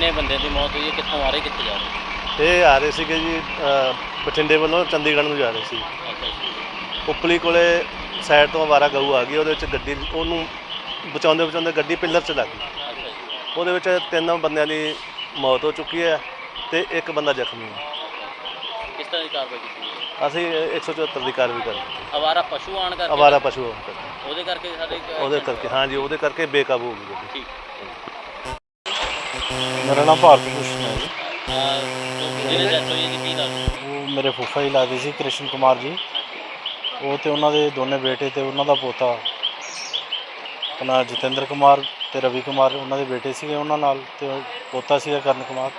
ਕਿੰਨੇ ਬੰਦੇ ਦੀ ਮੌਤ ਹੋਈ ਹੈ? ਕਿੱਥੋਂ ਆ ਰਹੇ ਕਿੱਥੇ ਜਾ ਰਹੇ? ਇਹ ਆ ਰਹੇ ਸੀਗੇ ਜੀ ਅ, ਬਠਿੰਡੇ ਵੱਲੋਂ ਚੰਡੀਗੜ੍ਹ ਨੂੰ ਜਾ ਰਹੇ ਸੀ। ਅੱਛਾ ਜੀ। ਉਪਲੀ ਕੋਲੇ ਸਾਈਡ ਤੋਂ ਅਵਾਰਾ ਗਊ ਆ ਗਈ ਉਹਦੇ ਵਿੱਚ ਗੱਡੀ ਉਹਨੂੰ ਬਚਾਉਂਦੇ ਬਚਾਉਂਦੇ ਗੱਡੀ ਪਿੱਲਰ 'ਚ ਲੱਗ ਗਈ। ਅੱਛਾ ਜੀ ਉਹਦੇ ਵਿੱਚ ਤਿੰਨ ਬੰਦਿਆਂ ਦੀ ਮੌਤ ਹੋ ਚੁੱਕੀ ਹੈ ਤੇ ਇੱਕ ਬੰਦਾ ਜ਼ਖਮੀ ਹੈ। ਕਿਸ ਤਰ੍ਹਾਂ ਦੀ ਕਾਰਵਾਈ ਕੀਤੀ ਹੈ? ਅਸੀਂ 174 ਦੀ ਕਾਰਵਾਈ ਕਰ ਦਿੱਤੀ ਅਵਾਰਾ ਪਸ਼ੂ ਆਣ ਕਰਕੇ? ਅਵਾਰਾ ਪਸ਼ੂ ਹੋਣ ਕਰਕੇ। ਉਹਦੇ ਕਰਕੇ ਸਾਡੇ ਇੱਕ- ਉਹਦੇ ਕਰਕੇ ਹਾਂਜੀ ਉਹਦੇ ਕਰਕੇ ਬੇਕਾਬੂ ਹੋ ਗਈ ਗੱਡੀ। ਠੀਕ। ਮੇਰਾ ਨਾਮ ਭਾਰਤ ਭੂਸ਼ਣ ਹੈ ਜੀ? ਹੋਈ ਹੈ ਕੀ ਉਹ ਮੇਰੇ ਫੁੱਫਾ ਜੀ ਲੱਗਦੇ ਸੀ ਕ੍ਰਿਸ਼ਨ ਕੁਮਾਰ ਜੀ। ਉਹ ਤੇ ਉਹਨਾਂ ਦੇ ਦੋਨੇ ਬੇਟੇ ਤੇ ਉਹਨਾਂ ਦਾ ਪੋਤਾ। ਆਪਣਾ ਜਤਿੰਦਰ ਕੁਮਾਰ ਤੇ ਰਵੀ ਕੁਮਾਰ ਉਹਨਾਂ ਦੇ ਬੇਟੇ ਸੀਗੇ ਉਹਨਾਂ ਨਾਲ ਤੇ ਉਹ ਪੋਤਾ ਸੀਗਾ ਕਰਨ ਕੁਮਾਰ।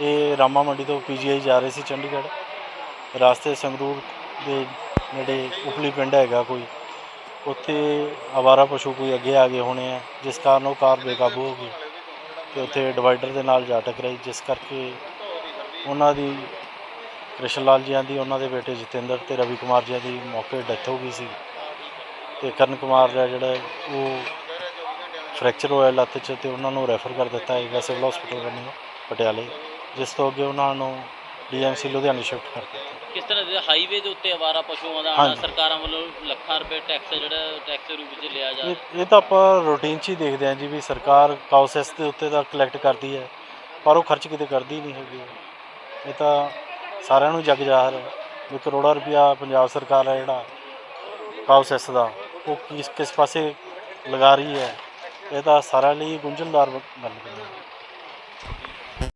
ਇਹ ਰਾਮਾ ਮੰਡੀ ਤੋਂ ਪੀਜੀਆਈ ਜਾ ਰਹੇ ਸੀ ਚੰਡੀਗੜ੍ਹ। ਰਾਸਤੇ ਸੰਗਰੂਰ ਦੇ ਨੇੜੇ ਉਪਲੀ ਪਿੰਡ ਹੈਗਾ ਕੋਈ। ਉੱਥੇ ਆਵਾਰਾ ਪਸ਼ੂ ਕੋਈ ਅੱਗੇ ਆ ਗਏ ਹੋਣੇ ਆ ਜਿਸ ਕਾਰਨ ਉਹ ਕਾਰ ਬੇਕਾਬੂ ਹੋ ਗਈ। ਤੇ ਉੱਥੇ ਡਿਵਾਈਡਰ ਦੇ ਨਾਲ ਜਾ ਟਕਰਾਈ, ਜਿਸ ਕਰਕੇ ਉਹਨਾਂ ਦੀ ਕ੍ਰਿਸ਼ਨ ਲਾਲ ਜੀਆਂ ਦੀ, ਉਹਨਾਂ ਦੇ ਬੇਟੇ ਜਤਿੰਦਰ ਤੇ ਰਵੀ ਕੁਮਾਰ ਜੀ ਦੀ ਮੌਕੇ ਡੈਥ ਹੋ ਗਈ ਸੀ। ਤੇ ਕਰਨ ਕੁਮਾਰ ਦਾ ਜਿਹੜਾ ਉਹ ਫ੍ਰੈਕਚਰ ਹੋਇਆ ਲੱਤ 'ਚ ਤੇ ਉਹਨਾਂ ਨੂੰ ਰੈਫਰ ਕਰ ਦਿੱਤਾ ਹੈਗਾ ਸਿਵਲ ਹਸਪੀਟਲ ਬਣੀ ਪਟਿਆਲੇ, ਜਿਸ ਤੋਂ ਅੱਗੇ ਉਹਨਾਂ ਨੂੰ ਡੀਐਮਸੀ ਲੁਧਿਆਣੇ ਸ਼ਿਫਟ ਕਰ ਦਿੱਤਾ। ਕਿਸ ਤਰ੍ਹਾਂ ਦੇ ਹਾਈਵੇ ਦੇ ਉੱਤੇ ਅਵਾਰਾ ਪਸ਼ੂਆਂ ਦਾ ਆਉਣਾ ਹਾਂਜੀ। ਸਰਕਾਰਾਂ ਵੱਲੋਂ ਲੱਖਾਂ ਰੁਪਏ ਟੈਕਸ ਜਿਹੜਾ ਟੈਕਸ ਦੇ ਰੂਪ ਵਿੱਚ ਲਿਆ ਜਾ ਰਿਹਾ। ਇਹ ਇਹ ਤਾਂ ਆਪਾਂ ਰੂਟੀਨ 'ਚ ਹੀ ਦੇਖਦੇ ਹਾਂ ਜੀ ਵੀ ਸਰਕਾਰ ਕਾਉਸੈਸ ਦੇ ਉੱਤੇ ਤਾਂ ਕਲੈਕਟ ਕਰਦੀ ਹੈ ਪਰ ਉਹ ਖਰਚ ਕਿਤੇ ਕਰਦੀ ਨਹੀਂ ਹੈਗੀ। ਇਹ ਤਾਂ ਸਾਰਿਆਂ ਨੂੰ ਜਗ ਜ਼ਾਹਰ ਹੈ ਵੀ ਕਰੋੜਾਂ ਰੁਪਇਆ ਪੰਜਾਬ ਸਰਕਾਰ ਹੈ ਜਿਹੜਾ ਕਾਉਸੈਸ ਦਾ ਉਹ ਕਿਸ ਕਿਸ ਪਾਸੇ ਲਗਾ ਰਹੀ ਹੈ ਇਹ ਤਾਂ ਸਾਰਿਆਂ ਲਈ ਗੁੰਝਲਦਾਰ ਬਣ ਗਈ ਹੈ